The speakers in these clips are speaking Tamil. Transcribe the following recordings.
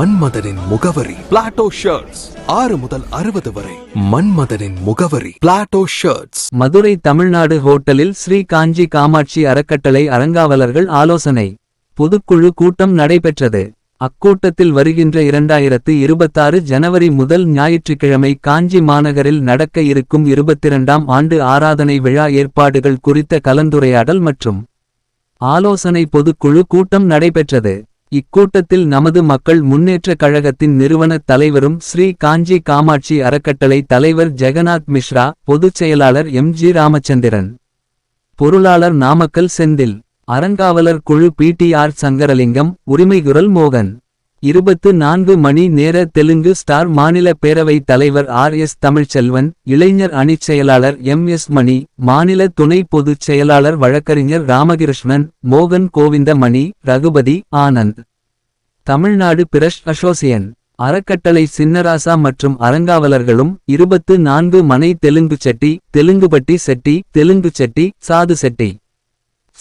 மன்மதனின் முகவரி பிளாட்டோ ஷர்ட்ஸ் ஆறு முதல் அறுபது வரை மன்மதனின் முகவரி பிளாட்டோ ஷர்ட்ஸ் மதுரை தமிழ்நாடு ஹோட்டலில் ஸ்ரீ காஞ்சி காமாட்சி அறக்கட்டளை அறங்காவலர்கள் ஆலோசனை. பொதுக்குழு கூட்டம் நடைபெற்றது. அக்கூட்டத்தில் வருகின்ற இரண்டாயிரத்து இருபத்தாறு ஜனவரி முதல் ஞாயிற்றுக்கிழமை காஞ்சி மாநகரில் நடக்க இருக்கும் இருபத்திரண்டாம் ஆண்டு ஆராதனை விழா ஏற்பாடுகள் குறித்த கலந்துரையாடல் மற்றும் ஆலோசனை பொதுக்குழு கூட்டம் நடைபெற்றது. இக்கூட்டத்தில் நமது மக்கள் முன்னேற்ற கழகத்தின் நிறுவனத் தலைவரும் ஸ்ரீ காஞ்சி காமாட்சி அறக்கட்டளை தலைவர் ஜெகநாத் மிஸ்ரா பொதுச் செயலாளர் எம். ஜி. ராமச்சந்திரன் பொருளாளர் நாமக்கல் செந்தில் அறங்காவலர் குழு பிடிஆர் சங்கரலிங்கம் உரிமைகுரல் மோகன். இருபத்து நான்கு மணி நேர தெலுங்கு ஸ்டார் மாநில பேரவைத் தலைவர் ஆர் எஸ் தமிழ்ச்செல்வன் இளைஞர் அணிச் செயலாளர் எம் எஸ் மணி மாநில துணை பொதுச் செயலாளர் வழக்கறிஞர் ராமகிருஷ்ணன் மோகன் கோவிந்த மணி ரகுபதி ஆனந்த். தமிழ்நாடு பிரஷ் அசோசியன் அறக்கட்டளை சின்னராசா மற்றும் அறங்காவலர்களும் இருபத்து நான்கு மனை தெலுங்கு செட்டி தெலுங்குபட்டி செட்டி தெலுங்கு செட்டி சாது செட்டி.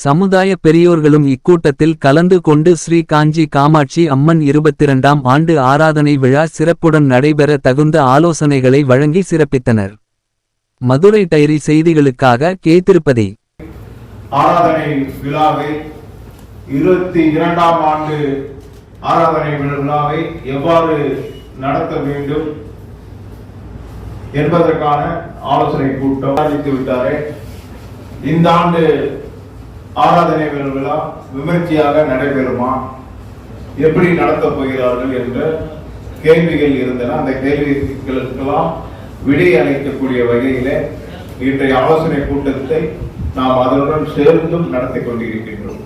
சமுதாய பெரியோர்களும் இக்கூட்டத்தில் கலந்து கொண்டு ஸ்ரீ காஞ்சி காமாட்சி அம்மன் இருபத்திரண்டாம் ஆண்டு ஆராதனை விழா சிறப்புடன் நடைபெற தகுந்த ஆலோசனைகளை வழங்கி சிறப்பித்தனர். மதுரை டைரி செய்திகளுக்காக கே திருப்பதி. ஆராதனை விழாவை இருபத்தி இரண்டாம் ஆண்டு ஆராதனை விழாவை எவ்வாறு நடத்த வேண்டும் என்பதற்கான ஆலோசனை கூட்டம் ஆரம்பித்து விட்டாரே. இந்த ஆண்டு ஆராதனை விழா விமர்சையாக நடைபெறுமா எப்படி நடத்தப் போகிறார்கள் என்ற கேள்விகள் இருந்தன அந்த கேள்விகளுக்கெல்லாம் விடை அளிக்கக்கூடிய வகையிலே இன்றைய ஆலோசனை கூட்டத்தை நாம் அதனுடன் சேர்ந்தும் நடத்தி கொண்டிருக்கின்றோம்